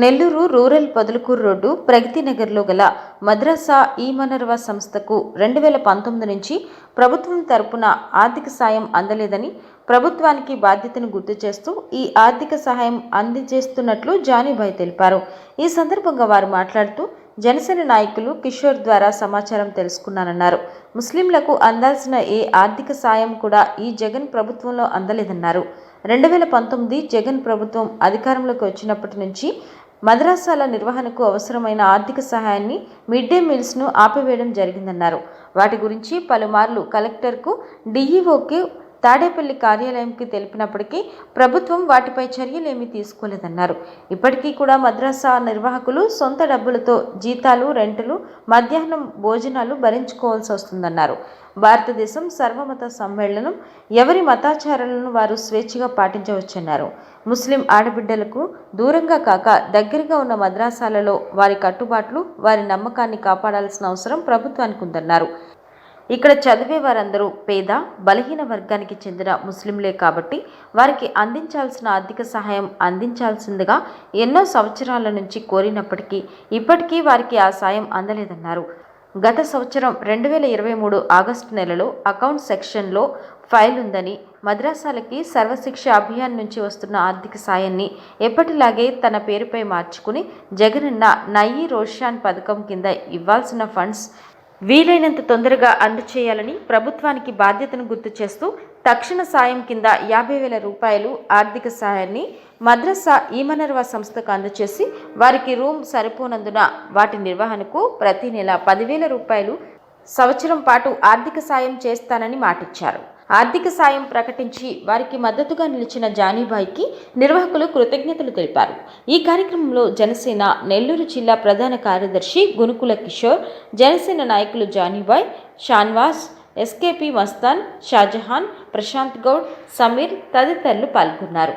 Nellore rural Podalakuru road ప్రగతి నగర్లో గల మద్రసా ఈమనర్వా సంస్థకు రెండు వేల పంతొమ్మిది నుంచి ప్రభుత్వం తరపున ఆర్థిక సాయం అందలేదని ప్రభుత్వానికి బాధ్యతను గుర్తు చేస్తూ ఈ ఆర్థిక సహాయం అందజేస్తున్నట్లు జానీభాయ్ తెలిపారు. ఈ సందర్భంగా వారు మాట్లాడుతూ జనసేన నాయకులు కిషోర్ ద్వారా సమాచారం తెలుసుకున్నానన్నారు. ముస్లింలకు అందాల్సిన ఏ ఆర్థిక సాయం కూడా ఈ జగన్ ప్రభుత్వంలో అందలేదన్నారు. రెండు వేల పంతొమ్మిది జగన్ ప్రభుత్వం అధికారంలోకి వచ్చినప్పటి నుంచి మద్రాసాల నిర్వహణకు అవసరమైన ఆర్థిక సహాయాన్ని మిడ్ డే మీల్స్ను ఆపివేయడం జరిగిందన్నారు. వాటి గురించి పలుమార్లు కలెక్టర్కు డిఈఓకి తాడేపల్లి కార్యాలయంకి తెలిపినప్పటికీ ప్రభుత్వం వాటిపై చర్యలేమీ తీసుకోలేదన్నారు. ఇప్పటికీ కూడా మద్రాసా నిర్వాహకులు సొంత డబ్బులతో జీతాలు రెంటులు మధ్యాహ్నం భోజనాలు భరించుకోవాల్సి వస్తుందన్నారు. భారతదేశం సర్వమత సమ్మేళనం ఎవరి మతాచారాలను వారు స్వేచ్ఛగా పాటించవచ్చన్నారు. ముస్లిం ఆడబిడ్డలకు దూరంగా కాక దగ్గరగా ఉన్న మద్రాసాలలో వారి కట్టుబాట్లు వారి నమ్మకాన్ని కాపాడాల్సిన అవసరం ప్రభుత్వానికి ఉందన్నారు ఇక్కడ చదివే వారందరూ పేద బలహీన వర్గానికి చెందిన ముస్లింలే కాబట్టి వారికి అందించాల్సిన ఆర్థిక సహాయం అందించాల్సిందిగా ఎన్నో సంవత్సరాల నుంచి కోరినప్పటికీ ఇప్పటికీ వారికి ఆ సాయం అందలేదన్నారు. గత సంవత్సరం రెండు వేల ఇరవై మూడు ఆగస్టు నెలలో అకౌంట్ సెక్షన్లో ఫైల్ ఉందని మద్రాసాలకి సర్వశిక్ష అభియాన్ నుంచి వస్తున్న ఆర్థిక సాయాన్ని ఎప్పటిలాగే తన పేరుపై మార్చుకుని జగనన్న నయీ రోషాన్ పథకం కింద ఇవ్వాల్సిన ఫండ్స్ వీలైనంత తొందరగా అందచేయాలని ప్రభుత్వానికి బాధ్యతను గుర్తు చేస్తూ తక్షణ సాయం కింద యాభై వేల రూపాయలు ఆర్థిక సాయాన్ని మద్రసా ఈమనర్వా సంస్థకు అందచేసి వారికి రూమ్ సరిపోనందున వాటి నిర్వహణకు ప్రతి నెల పదివేల రూపాయలు సంవత్సరం పాటు ఆర్థిక సాయం చేస్తానని మాటిచ్చారు. ఆర్థిక సాయం ప్రకటించి వారికి మద్దతుగా నిలిచిన జానీబాయికి నిర్వాహకులు కృతజ్ఞతలు తెలిపారు. ఈ కార్యక్రమంలో జనసేన నెల్లూరు జిల్లా ప్రధాన కార్యదర్శి గునుకుల కిషోర్ జనసేన నాయకులు జానీబాయ్ షాన్వాస్ ఎస్కేపీ మస్తాన్ షాజహాన్ ప్రశాంత్ గౌడ్ సమీర్ తదితరులు పాల్గొన్నారు.